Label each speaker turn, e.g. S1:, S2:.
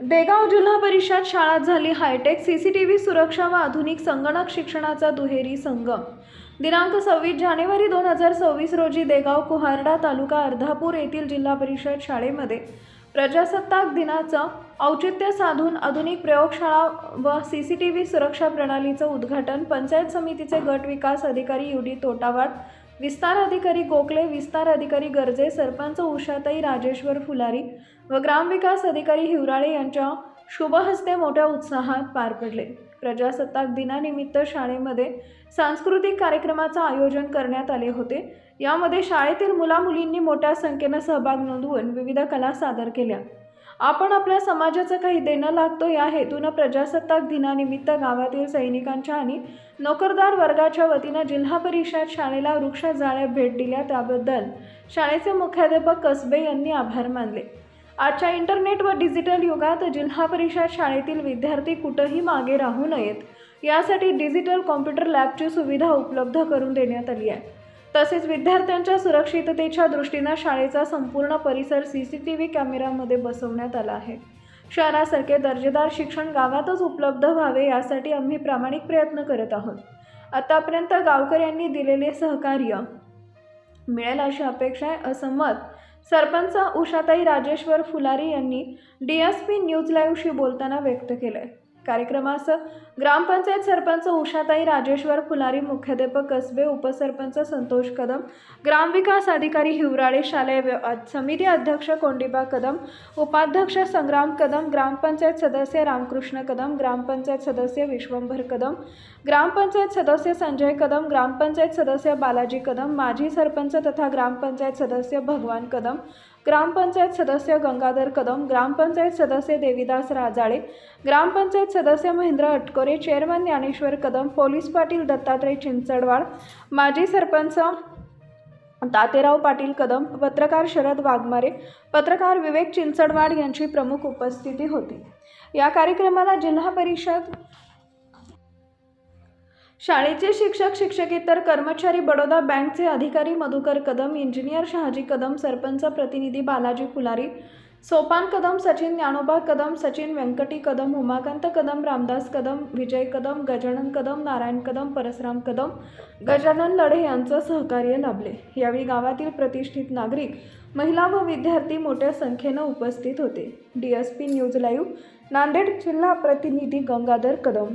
S1: देगाव जिल्हा परिषद शाळात झाली hi tech C C T V सुरक्षा व आधुनिक संगणक शिक्षणाचा दुहेरी संगम. दिनांक सव्वीस जानेवारी दोन हजार सव्वीस रोजी देगाव कुहारडा तालुका अर्धापूर येथील जिल्हा परिषद शाळेमध्ये प्रजासत्ताक दिनाचं औचित्य साधून आधुनिक प्रयोगशाळा व सी सी टी व्ही सुरक्षा प्रणालीचं उद्घाटन पंचायत समितीचे गट विकास अधिकारी युडी तोटावाड विस्तार अधिकारी गोखले विस्तार अधिकारी गर्जे सरपंच उषाताई राजेश्वर फुलारी व ग्रामविकास अधिकारी हिवराळे यांच्या शुभहस्ते मोठ्या उत्साहात पार पडले. प्रजासत्ताक दिनानिमित्त शाळेमध्ये सांस्कृतिक कार्यक्रमाचं आयोजन करण्यात आले होते. यामध्ये शाळेतील मुलामुलींनी मोठ्या संख्येनं सहभाग नोंदवून विविध कला सादर केल्या. आपण आपल्या समाजाचं काही देणं लागतो या हेतूनं प्रजासत्ताक दिनानिमित्त गावातील सैनिकांच्या आणि नोकरदार वर्गाच्या वतीनं जिल्हा परिषद शाळेला वृक्ष जाळ्या भेट दिल्या त्याबद्दल शाळेचे मुख्याध्यापक कसबे यांनी आभार मानले. आजच्या इंटरनेट व डिजिटल युगात जिल्हा परिषद शाळेतील विद्यार्थी कुठंही मागे राहू नयेत. यासाठी डिजिटल कॉम्प्युटर लॅबची सुविधा उपलब्ध करून देण्यात आली आहे. तसेच विद्यार्थ्यांच्या सुरक्षिततेच्या दृष्टीनं शाळेचा संपूर्ण परिसर सी सी टी व्ही कॅमेऱ्यामध्ये बसवण्यात आला आहे. शहरासारखे दर्जेदार शिक्षण गावातच उपलब्ध व्हावे यासाठी आम्ही प्रामाणिक प्रयत्न करत आहोत. आतापर्यंत गावकऱ्यांनी दिलेले सहकार्य मिळेल अशी अपेक्षा आहे असं मत सरपंच उषाताई राजेश्वर फुलारी यांनी डी एस पी न्यूज लाईव्हशी बोलताना व्यक्त केलं आहे कार्यक्रमास ग्रामपंचायत सरपंच उषाताई राजेश्वर फुलारी मुख्याध्यापक कसबे उपसरपंच संतोष कदम ग्रामविकास अधिकारी हिवराळे शालेय समिती अध्यक्ष कोंडिबा कदम उपाध्यक्ष संग्राम कदम ग्रामपंचायत सदस्य रामकृष्ण कदम ग्रामपंचायत सदस्य विश्वंभर कदम ग्रामपंचायत सदस्य संजय कदम ग्रामपंचायत सदस्य बालाजी कदम माजी सरपंच तथा ग्रामपंचायत सदस्य भगवान कदम ग्रामपंचायत सदस्य गंगाधर कदम ग्रामपंचायत सदस्य देविदास राजाळे ग्रामपंचायत सदस्य महेंद्र अटकोरे चेअरमन ज्ञानेश्वर कदम पोलीस पाटील दत्तात्रय चिंचडवाड माजी सरपंच तातेराव पाटील कदम पत्रकार शरद वाघमारे पत्रकार विवेक चिंचडवाड यांची प्रमुख उपस्थिती होती. या कार्यक्रमाला जिल्हा परिषद शाळेचे शिक्षक शिक्षकेतर कर्मचारी बडोदा बँकचे अधिकारी मधुकर कदम इंजिनियर शहाजी कदम सरपंच प्रतिनिधी बालाजी फुलारी सोपान कदम सचिन ज्ञानोबा कदम सचिन व्यंकटी कदम उमाकांत कदम रामदास कदम विजय कदम गजानन कदम नारायण कदम परसराम कदम गजानन लढे यांचं सहकार्य लाभले. यावेळी गावातील प्रतिष्ठित नागरिक महिला व विद्यार्थी मोठ्या संख्येनं उपस्थित होते. D S P news live Nanded जिल्हा प्रतिनिधी गंगाधर कदम.